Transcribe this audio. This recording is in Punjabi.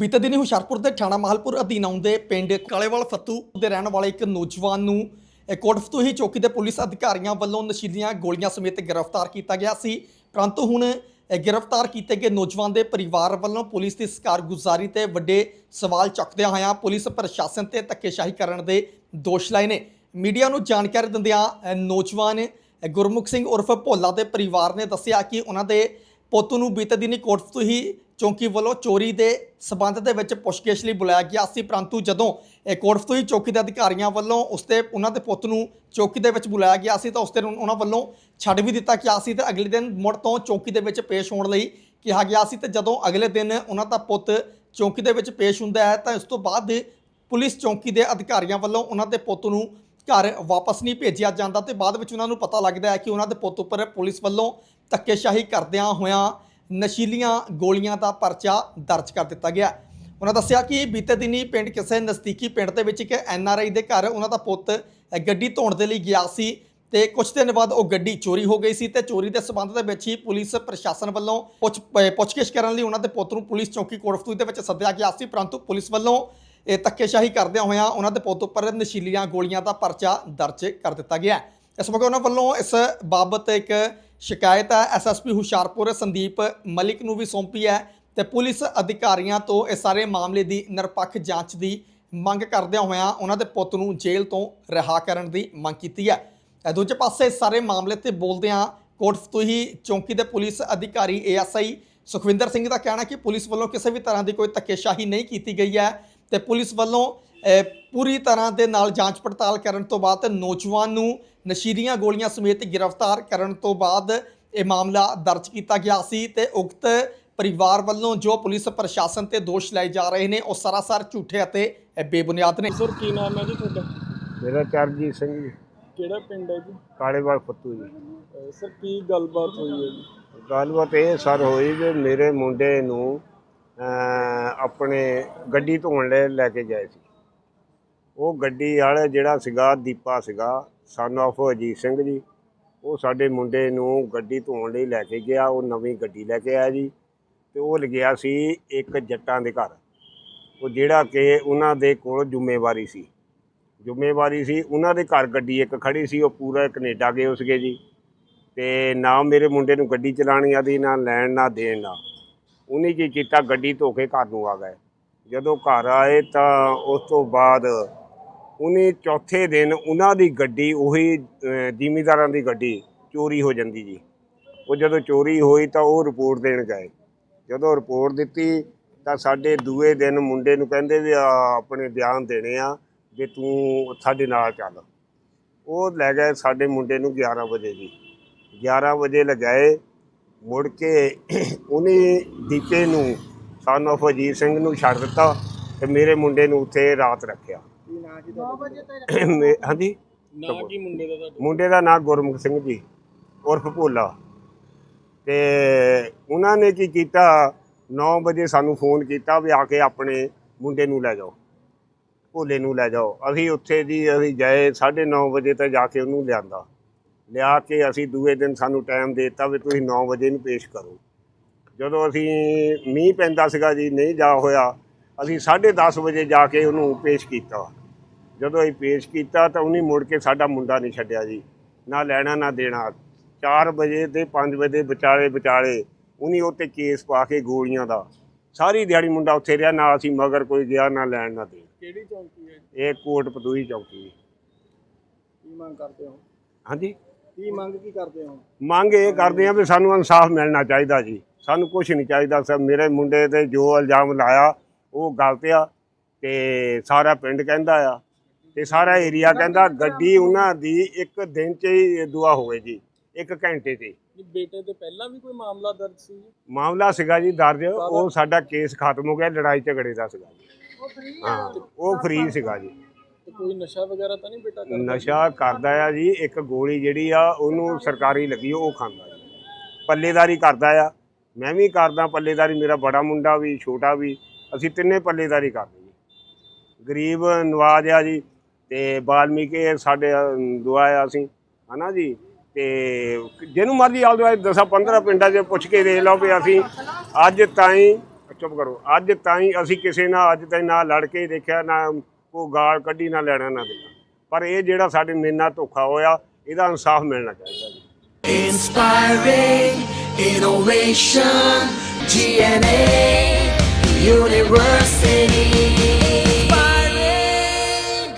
ਬੀਤੇ ਦਿਨੀ ਹੁਸ਼ਿਆਰਪੁਰ ਦੇ ਥਾਣਾ ਮਾਹਲਪੁਰ ਅਧੀਨ ਆਉਂਦੇ ਪਿੰਡ ਕਾਲੇਵਾਲ ਫੱਤੂ ਦੇ ਰਹਿਣ ਵਾਲੇ ਇੱਕ ਨੌਜਵਾਨ ਨੂੰ ਇਹ ਕੋਟਫਤੂਹੀ ਚੌਕੀ ਦੇ ਪੁਲਿਸ ਅਧਿਕਾਰੀਆਂ ਵੱਲੋਂ ਨਸ਼ੀਲੀਆਂ ਗੋਲੀਆਂ ਸਮੇਤ ਗ੍ਰਿਫਤਾਰ ਕੀਤਾ ਗਿਆ ਸੀ। ਪਰੰਤੂ ਹੁਣ ਗ੍ਰਿਫਤਾਰ ਕੀਤੇ ਗਏ ਨੌਜਵਾਨ ਦੇ ਪਰਿਵਾਰ ਵੱਲੋਂ ਪੁਲਿਸ ਦੀ ਸਕਾਰਗੁਜ਼ਾਰੀ ਤੇ ਵੱਡੇ ਸਵਾਲ ਚੁੱਕਦਿਆਂ ਹੋਇਆਂ ਪੁਲਿਸ ਪ੍ਰਸ਼ਾਸਨ ਤੇ ਧੱਕੇਸ਼ਾਹੀ ਕਰਨ ਦੇ ਦੋਸ਼ ਲਾਏ ਨੇ। ਮੀਡੀਆ ਨੂੰ ਜਾਣਕਾਰੀ ਦਿੰਦਿਆਂ ਨੌਜਵਾਨ ਗੁਰਮੁਖ ਸਿੰਘ ਉਰਫ ਭੋਲਾ ਦੇ ਪਰਿਵਾਰ ਨੇ ਦੱਸਿਆ ਕਿ ਉਹਨਾਂ ਦੇ ਪੁੱਤ ਨੂੰ ਬੀਤੇ ਦਿਨੀ ਕੋਟਫਤੂਹੀ ਚੌਂਕੀ ਵੱਲੋਂ ਚੋਰੀ ਦੇ ਸਬੰਧ ਦੇ ਵਿੱਚ ਪੁੱਛਗਿੱਛ ਲਈ ਬੁਲਾਇਆ ਗਿਆ ਸੀ, ਪਰੰਤੂ ਜਦੋਂ ਇਹ ਕੋਟਫਤੂਹੀ ਚੌਕੀ ਦੇ ਅਧਿਕਾਰੀਆਂ ਵੱਲੋਂ ਉਸ ਉਹਨਾਂ ਦੇ ਪੁੱਤ ਨੂੰ ਚੌਕੀ ਦੇ ਵਿੱਚ ਬੁਲਾਇਆ ਗਿਆ ਸੀ, ਤਾਂ ਉਸ ਤੇ ਉਹਨਾਂ ਵੱਲੋਂ ਛੱਡ ਵੀ ਦਿੱਤਾ ਗਿਆ ਸੀ ਤੇ ਅਗਲੇ ਦਿਨ ਮੁੜ ਤੋਂ ਚੌਕੀ ਦੇ ਵਿੱਚ ਪੇਸ਼ ਹੋਣ ਲਈ ਕਿਹਾ ਗਿਆ ਸੀ ਤੇ ਜਦੋਂ ਅਗਲੇ ਦਿਨ ਉਹਨਾਂ ਦਾ ਪੁੱਤ ਚੌਕੀ ਦੇ ਵਿੱਚ ਪੇਸ਼ ਹੁੰਦਾ ਹੈ, ਤਾਂ ਇਸ ਤੋਂ ਬਾਅਦ ਪੁਲਿਸ ਚੌਕੀ ਦੇ ਅਧਿਕਾਰੀਆਂ ਵੱਲੋਂ ਉਹਨਾਂ ਦੇ ਪੁੱਤ ਨੂੰ ਘਰ ਵਾਪਸ ਨਹੀਂ ਭੇਜਿਆ ਜਾਂਦਾ ਤੇ ਬਾਅਦ ਵਿੱਚ ਉਹਨਾਂ ਨੂੰ ਪਤਾ ਲੱਗਦਾ ਹੈ ਕਿ ਉਹਨਾਂ ਦੇ ਪੁੱਤ ਉੱਪਰ ਪੁਲਿਸ ਵੱਲੋਂ ਧੱਕੇਸ਼ਾਹੀ ਕਰਦਿਆਂ ਹੋਇਆਂ ਨਸ਼ੀਲੀਆਂ ਗੋਲੀਆਂ ਦਾ ਪਰਚਾ ਦਰਜ ਕਰ ਦਿੱਤਾ ਗਿਆ। ਉਹਨਾਂ ਦੱਸਿਆ ਕਿ ਬੀਤੇ ਦਿਨੀ ਪਿੰਡ ਕਿਸੇ ਨਜ਼ਦੀਕੀ ਪਿੰਡ ਦੇ ਵਿੱਚ ਇੱਕ ਆਈ ਦੇ ਘਰ ਉਹਨਾਂ ਦਾ ਪੁੱਤ ਗੱਡੀ ਧੋਣ ਦੇ ਲਈ ਗਿਆ ਸੀ ਤੇ ਕੁਝ ਦਿਨ ਬਾਅਦ ਉਹ ਗੱਡੀ ਚੋਰੀ ਹੋ ਗਈ ਸੀ ਤੇ ਚੋਰੀ ਦੇ ਸਬੰਧ ਦੇ ਵਿੱਚ ਹੀ ਪੁਲਿਸ ਪ੍ਰਸ਼ਾਸਨ ਵੱਲੋਂ ਪੁੱਛ ਪੁੱਛਗਿੱਛ ਕਰਨ ਲਈ ਉਹਨਾਂ ਦੇ ਪੁੱਤ ਨੂੰ ਪੁਲਿਸ ਚੌਕੀ ਕੋਟਫਤੂ ਦੇ ਵਿੱਚ ਸੱਦਿਆ ਗਿਆ ਸੀ, ਪਰੰਤੂ ਪੁਲਿਸ ਵੱਲੋਂ ਇਹ ਧੱਕੇਸ਼ਾਹੀ ਕਰਦਿਆਂ ਹੋਇਆਂ ਉਹਨਾਂ ਦੇ ਪੁੱਤ ਉੱਪਰ ਨਸ਼ੀਲੀਆਂ ਗੋਲੀਆਂ ਦਾ ਪਰਚਾ ਦਰਜ ਕਰ ਦਿੱਤਾ ਗਿਆ। ਇਸ ਮੌਕੇ ਉਹਨਾਂ ਵੱਲੋਂ ਇਸ ਬਾਬਤ ਇੱਕ ਸ਼ਿਕਾਇਤ ਹੈ ਐਸਐਸਪੀ ਹੁਸ਼ਿਆਰਪੁਰ ਸੰਦੀਪ ਮਲਿਕ ਨੂੰ ਵੀ ਸੌਂਪੀ ਹੈ ਤੇ ਪੁਲਿਸ ਅਧਿਕਾਰੀਆਂ ਤੋਂ ਇਹ ਸਾਰੇ ਮਾਮਲੇ ਦੀ ਨਿਰਪੱਖ ਜਾਂਚ ਦੀ ਮੰਗ ਕਰਦਿਆਂ ਹੋਇਆਂ ਉਹਨਾਂ ਦੇ ਪੁੱਤ ਨੂੰ ਜੇਲ੍ਹ ਤੋਂ ਰਿਹਾ ਕਰਨ ਦੀ ਮੰਗ ਕੀਤੀ ਹੈ। ਦੂਜੇ ਪਾਸੇ ਇਸ ਸਾਰੇ ਮਾਮਲੇ ਤੇ ਬੋਲਦਿਆਂ ਕੋਟ ਕੋਟਫਤੂਹੀ ਚੌਂਕੀ ਦੇ ਪੁਲਿਸ ਅਧਿਕਾਰੀ ਏਐਸਆਈ ਸੁਖਵਿੰਦਰ ਸਿੰਘ ਦਾ ਕਹਿਣਾ ਕਿ ਪੁਲਿਸ ਵੱਲੋਂ ਕਿਸੇ ਵੀ ਤਰ੍ਹਾਂ ਦੀ ਕੋਈ ਧੱਕੇਸ਼ਾਹੀ ਨਹੀਂ ਕੀਤੀ ਗਈ ਹੈ ਤੇ ਪੁਲਿਸ ਵੱਲੋਂ ਪੂਰੀ ਤਰ੍ਹਾਂ ਦੇ ਨਾਲ ਜਾਂਚ ਪੜਤਾਲ ਕਰਨ ਤੋਂ ਬਾਅਦ ਨੌਜਵਾਨ ਨੂੰ ਨਸ਼ੀਲੀਆਂ ਗੋਲੀਆਂ ਸਮੇਤ ਗ੍ਰਿਫਤਾਰ ਕਰਨ ਤੋਂ ਬਾਅਦ ਇਹ ਮਾਮਲਾ ਦਰਜ ਕੀਤਾ ਗਿਆ ਸੀ ਤੇ ਉਕਤ ਪਰਿਵਾਰ ਵੱਲੋਂ ਜੋ ਪੁਲਿਸ ਪ੍ਰਸ਼ਾਸਨ ਤੇ ਦੋਸ਼ ਲਾਏ ਜਾ ਰਹੇ ਨੇ ਉਹ ਸਰਾਸਰ ਝੂਠੇ ਅਤੇ ਬੇਬੁਨਿਆਦ ਨੇ। ਸਰ ਕੀ ਨਾਮ ਹੈ ਜੀ ਤੁਹਾਡਾ? ਮੇਰਾ ਚਰਨਜੀਤ ਸਿੰਘ ਜੀ। ਕਿਹੜਾ ਪਿੰਡ ਹੈ ਜੀ? ਕਾਲੇਵਾਲ ਫੱਤੂ ਜੀ। ਸਰ ਕੀ ਗੱਲਬਾਤ ਹੋਈ ਹੈ ਜੀ? ਗੱਲਬਾਤ ਇਹ ਸਰ ਹੋਈ ਕਿ ਮੇਰੇ ਮੁੰਡੇ ਨੂੰ ਆਪਣੇ ਗੱਡੀ ਧੋਣ ਲੈ ਲੈ ਕੇ ਗਏ ਸੀ। ਉਹ ਗੱਡੀ ਵਾਲੇ ਜਿਹੜਾ ਸੀਗਾ, ਦੀਪਾ ਸੀਗਾ ਸਨ of ਅਜੀਤ ਸਿੰਘ ਜੀ, ਉਹ ਸਾਡੇ ਮੁੰਡੇ ਨੂੰ ਗੱਡੀ ਧੋਣ ਲਈ ਲੈ ਕੇ ਗਿਆ, ਉਹ ਨਵੀਂ ਗੱਡੀ ਲੈ ਕੇ ਆਇਆ ਜੀ, ਤੇ ਉਹ ਲਗਿਆ ਸੀ ਇੱਕ ਜੱਟਾਂ ਦੇ ਘਰ। ਉਹ ਜਿਹੜਾ ਕਿ ਉਹਨਾਂ ਦੇ ਕੋਲ ਜ਼ਿੰਮੇਵਾਰੀ ਸੀ। ਜ਼ਿੰਮੇਵਾਰੀ ਸੀ, ਉਹਨਾਂ ਦੇ ਘਰ ਗੱਡੀ ਇੱਕ ਖੜੀ ਸੀ, ਉਹ ਪੂਰਾ ਕੈਨੇਡਾ ਗਏ ਉਸਗੇ ਜੀ। ਤੇ ਨਾ ਮੇਰੇ ਮੁੰਡੇ ਨੂੰ ਗੱਡੀ ਚਲਾਣੀ ਆਦੀ, ਨਾ ਲੈਣ, ਨਾ ਦੇਣ, ਨਾ। ਉਹਨੇ ਕੀ ਕੀਤਾ, ਗੱਡੀ ਧੋ ਕੇ ਘਰ ਨੂੰ ਆ ਗਏ। ਜਦੋਂ ਘਰ ਆਏ ਤਾਂ ਉਸ ਤੋਂ ਬਾਅਦ ਉਹਨੇ ਚੌਥੇ ਦਿਨ ਉਹਨਾਂ ਦੀ ਗੱਡੀ ਉਹੀ ਜ਼ਿਮੀਦਾਰਾਂ ਦੀ ਗੱਡੀ ਚੋਰੀ ਹੋ ਜਾਂਦੀ ਜੀ। ਉਹ ਜਦੋਂ ਚੋਰੀ ਹੋਈ ਤਾਂ ਉਹ ਰਿਪੋਰਟ ਦੇਣ ਗਏ। ਜਦੋਂ ਰਿਪੋਰਟ ਦਿੱਤੀ ਤਾਂ ਸਾਡੇ ਦੂਏ ਦਿਨ ਮੁੰਡੇ ਨੂੰ ਕਹਿੰਦੇ ਵੀ ਆ, ਆਪਣੇ ਬਿਆਨ ਦੇਣੇ ਆ ਵੀ ਤੂੰ ਸਾਡੇ ਨਾਲ ਚੱਲ। ਉਹ ਲੈ ਗਏ ਸਾਡੇ ਮੁੰਡੇ ਨੂੰ 11 ਵਜੇ ਜੀ। 11 ਵਜੇ ਲਗਾਏ ਮੁੜ ਕੇ ਉਹਨੇ ਦੀਪੇ ਨੂੰ ਸਾਨੂੰ of ਅਜੀਤ ਸਿੰਘ ਨੂੰ ਛੱਡ ਦਿੱਤਾ ਤੇ ਮੇਰੇ ਮੁੰਡੇ ਨੂੰ ਉੱਥੇ ਰਾਤ ਰੱਖਿਆ। ਹਾਂਜੀ? ਨਾਂ ਕੀ ਮੁੰਡੇ ਦਾ ਤੁਹਾਡਾ? ਮੁੰਡੇ ਦਾ ਨਾਮ ਗੁਰਮੁਖ ਸਿੰਘ ਜੀ ਉਰਫ ਭੋਲਾ। ਤੇ ਉਹਨਾਂ ਨੇ ਕੀ ਕੀਤਾ? 9 ਵਜੇ ਸਾਨੂੰ ਫੋਨ ਕੀਤਾ ਵੀ ਆ ਕੇ ਆਪਣੇ ਮੁੰਡੇ ਨੂੰ ਲੈ ਜਾਓ ਭੋਲੇ ਨੂੰ ਲੈ ਜਾਓ। ਅਸੀਂ ਉੱਥੇ ਜੀ ਅਸੀਂ ਗਏ 9:30 ਵਜੇ ਤੱਕ ਜਾ ਕੇ ਉਹਨੂੰ ਲਿਆਂਦਾ। ਲਿਆ ਕੇ ਅਸੀਂ ਦੂਏ ਦਿਨ ਸਾਨੂੰ ਟਾਈਮ ਦੇ ਦਿੱਤਾ ਵੀ ਤੁਸੀਂ 9 ਵਜੇ ਨੂੰ ਪੇਸ਼ ਕਰੋ। ਜਦੋਂ ਅਸੀਂ ਮੀਂਹ ਪੈਂਦਾ ਸੀਗਾ ਜੀ ਨਹੀਂ ਜਾ ਹੋਇਆ ਅਸੀਂ 10:30 ਵਜੇ ਜਾ ਕੇ ਉਹਨੂੰ ਪੇਸ਼ ਕੀਤਾ। ਜਦੋਂ ਅਸੀਂ ਪੇਸ਼ ਕੀਤਾ ਤਾਂ ਉਹਨੇ ਮੁੜ ਕੇ ਸਾਡਾ ਮੁੰਡਾ ਨਹੀਂ ਛੱਡਿਆ ਜੀ ਨਾ ਲੈਣਾ ਨਾ ਦੇਣਾ। 4 ਵਜੇ ਤੇ 5 ਵਜੇ ਵਿਚਾਲੇ ਵਿਚਾਲੇ ਉਹਨੇ ਉੱਤੇ ਕੇਸ ਪਾ ਕੇ ਗੋਲੀਆਂ ਦਾ। ਸਾਰੀ ਦਿਹਾੜੀ ਮੁੰਡਾ ਉੱਥੇ ਰਿਹਾ ਨਾ ਅਸੀਂ ਮਗਰ ਕੋਈ ਗਿਆ ਨਾ ਲੈਣ ਨਾ ਦੇਣ। ਕਿਹੜੀ ਚੌਂਕੀ ਹੈ? ਇਹ ਕੋਟ ਪਤੂਈ ਚੌਕੀ। ਕੀ ਮੰਗ ਕਰਦੇ ਹੋ? ਹਾਂਜੀ? ਕੀ ਮੰਗ ਕੀ ਕਰਦੇ ਹੋ? ਮੰਗ ਇਹ ਕਰਦੇ ਆ ਵੀ ਸਾਨੂੰ ਇਨਸਾਫ ਮਿਲਣਾ ਚਾਹੀਦਾ ਜੀ। ਸਾਨੂੰ ਕੁਝ ਨਹੀਂ ਚਾਹੀਦਾ। ਸਰ ਮੇਰੇ ਮੁੰਡੇ ਤੇ ਜੋ ਇਲਜ਼ਾਮ ਲਾਇਆ ਉਹ ਗਲਤ ਆ ਤੇ ਸਾਰਾ ਪਿੰਡ ਕਹਿੰਦਾ ਆ। ਤੇ ਸਾਰਾ ਏਰੀਆ ਕਹਿੰਦਾ ਗੱਡੀ ਉਹਨਾਂ ਦੀ ਇੱਕ ਦਿਨ 'ਚ ਹੀ ਦੁਆ ਹੋਵੇ ਜੀ ਇੱਕ ਘੰਟੇ 'ਚ ਬੇਟੇ ਤੇ ਪਹਿਲਾਂ ਵੀ ਕੋਈ ਮਾਮਲਾ ਦਰਜ ਸੀ ਜੀ? ਮਾਮਲਾ ਸੀਗਾ ਜੀ ਦਰਜ ਉਹ ਸਾਡਾ ਕੇਸ ਖਤਮ ਹੋ ਗਿਆ ਲੜਾਈ ਝਗੜੇ ਦਾ ਸੀਗਾ ਜੀ। ਹਾਂ ਉਹ ਫ੍ਰੀ ਸੀਗਾ ਜੀ। ਕੋਈ ਨਸ਼ਾ ਵਗੈਰਾ ਤਾਂ ਨਹੀਂ ਬੇਟਾ ਕਰਦਾ? ਨਸ਼ਾ ਕਰਦਾ ਆ ਜੀ ਇੱਕ ਗੋਲੀ ਜਿਹੜੀ ਆ ਉਹਨੂੰ ਸਰਕਾਰੀ ਲੱਗੀ ਉਹ ਖਾਂਦਾ ਜੀ। ਪੱਲੇਦਾਰੀ ਕਰਦਾ ਆ। ਮੈਂ ਵੀ ਕਰਦਾ ਪੱਲੇਦਾਰੀ ਮੇਰਾ ਬੜਾ ਮੁੰਡਾ ਵੀ ਛੋਟਾ ਵੀ ਅਸੀਂ ਤਿੰਨੇ ਪੱਲੇਦਾਰੀ ਕਰਦੇ ਜੀ। ਗਰੀਬ ਨਵਾਜ ਆ ਜੀ ਤੇ ਬਾਲਮੀਕੀ ਸਾਡੇ ਅਮ, ਦੁਆ ਆ ਅਸੀਂ ਹਨਾ ਜੀ? ਤੇ ਜਿਹਨੂੰ ਮਰਜ਼ੀ ਆਲ ਦੁਆ ਦਸਾਂ 15 ਪਿੰਡਾਂ 'ਚ ਪੁੱਛ ਕੇ ਦੇਖ ਲਓ ਵੀ ਅਸੀਂ ਅੱਜ ਤਾਈਂ ਚੁੱਪ ਕਰੋ ਅੱਜ ਤਾਈਂ ਅਸੀਂ ਕਿਸੇ ਨਾਲ ਅੱਜ ਤਾਈਂ ਨਾ ਲੜ ਕੇ ਦੇਖਿਆ ਨਾ ਕੋਈ ਗਾਲ ਕੱਢੀ ਨਾ ਲੈਣਾ ਨਾ ਦੇਣਾ। ਪਰ ਇਹ ਜਿਹੜਾ ਸਾਡੇ ਮੇਰੇ ਧੋਖਾ ਹੋਇਆ ਇਹਦਾ ਇਨਸਾਫ ਮਿਲਣਾ ਚਾਹੀਦਾ ਜੀ। Inspiring innovation, GNA University.